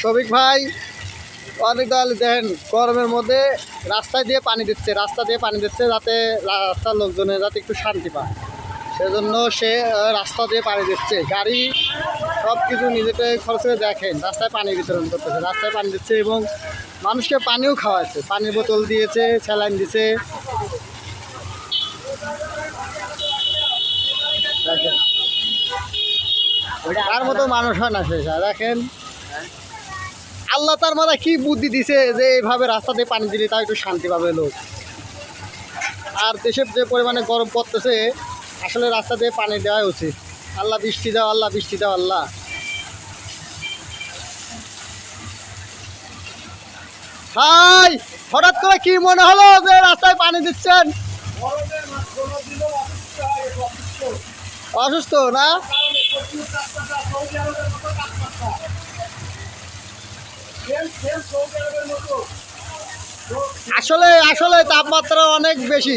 শফিক ভাই, অনেক তাহলে দেখেন গরমের মধ্যে রাস্তায় দিয়ে পানি দিচ্ছে, রাস্তা দিয়ে পানি দিচ্ছে যাতে রাস্তার লোকজনের যাতে একটু শান্তি পায়। সেজন্য সে রাস্তা দিয়ে পানি দিচ্ছে। গাড়ি সব কিছু নিজেকে খরচ করে দেখেন, রাস্তায় পানি বিতরণ করতেছে, রাস্তায় পানি দিচ্ছে এবং মানুষকে পানিও খাওয়াচ্ছে, পানির বোতল দিয়েছে, স্যালাইন দিছে। তার মতো মানুষ হয় না সে, দেখেন। আল্লাহ তার মাথায় কি বুদ্ধি দিছে যে এইভাবে রাস্তা দিয়ে পানি দিলে তাও একটু শান্তি পাবে লোক? আর দেশের যে পরিমাণে গরম পড়তেছে, আসলে রাস্তা দিয়ে পানি দেওয়া উচিত। আল্লাহ বৃষ্টি দাও, আল্লাহ বৃষ্টি দাও, আল্লাহ। ভাই হঠাৎ করে কি মনে হলো যে রাস্তায় পানি দিচ্ছেন। অসুস্থ না? আসলে আসলে তাপমাত্রা অনেক বেশি।